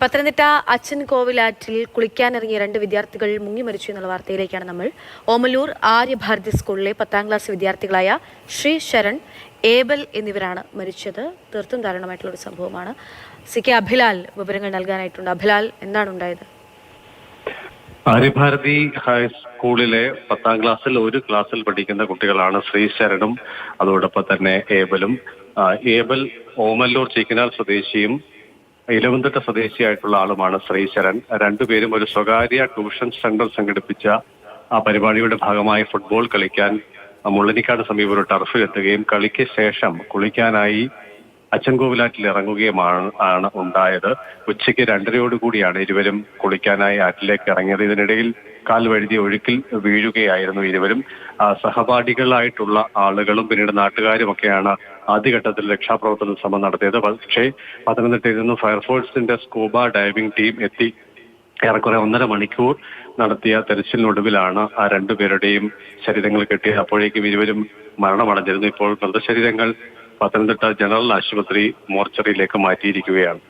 പത്തനംതിട്ട അച്ഛൻ കോവിലാറ്റിൽ കുളിക്കാനിറങ്ങിയ രണ്ട് വിദ്യാർത്ഥികൾ മുങ്ങി മരിച്ചു എന്നുള്ള വാർത്തയിലേക്കാണ് നമ്മൾ. ഓമലൂർ ആര്യഭാരതി സ്കൂളിലെ പത്താം ക്ലാസ് വിദ്യാർത്ഥികളായ ശ്രീ ശരൺ ഏബൽ എന്നിവരാണ് മരിച്ചത്. തീർത്തും ദാരുണമായിട്ടുള്ള ഒരു സംഭവമാണ്. സി കെ അഭിലാൽ വിവരങ്ങൾ നൽകാനായിട്ടുണ്ട്. അഭിലാൽ എന്താണ് ഉണ്ടായത്? ആര്യഭാരതി ഹൈസ്കൂളിലെ പത്താം ക്ലാസ്സിൽ ഒരു ക്ലാസ്സിൽ പഠിക്കുന്ന കുട്ടികളാണ് ശ്രീശരണും അതോടൊപ്പം തന്നെ ഏബലും. ഏബൽ ഓമല്ലൂർ ചീക്കനാൽ സ്വദേശിയും ഇലവന്തിട്ട സ്വദേശിയായിട്ടുള്ള ആളുമാണ് ശ്രീശരൺ. രണ്ടുപേരും ഒരു സ്വകാര്യ ട്യൂഷൻ സെന്റർ സംഘടിപ്പിച്ച ആ പരിപാടിയുടെ ഭാഗമായി ഫുട്ബോൾ കളിക്കാൻ മുള്ളനിക്കാട് സമീപം ഒരു ടർഫിൽ എത്തുകയും കളിക്ക് ശേഷം കുളിക്കാനായി അച്ചൻകോവിലാറ്റിൽ ഇറങ്ങുകയുമാണ് ആണ് ഉണ്ടായത്. ഉച്ചയ്ക്ക് രണ്ടരയോടുകൂടിയാണ് ഇരുവരും കുളിക്കാനായി ആറ്റിലേക്ക് ഇറങ്ങിയത്. ഇതിനിടയിൽ കാൽ വഴുതി ഒഴുക്കിൽ വീഴുകയായിരുന്നു ഇരുവരും. സഹപാഠികളായിട്ടുള്ള ആളുകളും പിന്നീട് നാട്ടുകാരും ഒക്കെയാണ് ആദ്യഘട്ടത്തിൽ രക്ഷാപ്രവർത്തന ശ്രമം നടത്തിയത്. പക്ഷേ പത്തനംതിട്ടയിൽ നിന്ന് ഫയർഫോഴ്സിന്റെ സ്കൂബ ഡൈവിംഗ് ടീം എത്തി. ഏറെക്കുറെ ഒന്നര മണിക്കൂർ നടത്തിയ തെരച്ചിലിനൊടുവിലാണ് ആ രണ്ടുപേരുടെയും ശരീരങ്ങൾ കിട്ടിയത്. അപ്പോഴേക്കും ഇരുവരും മരണമടഞ്ഞിരുന്നു. ഇപ്പോൾ മൃതശരീരങ്ങൾ പത്തനംതിട്ട ജനറൽ ആശുപത്രി മോർച്ചറിയിലേക്ക് മാറ്റിയിരിക്കുകയാണ്.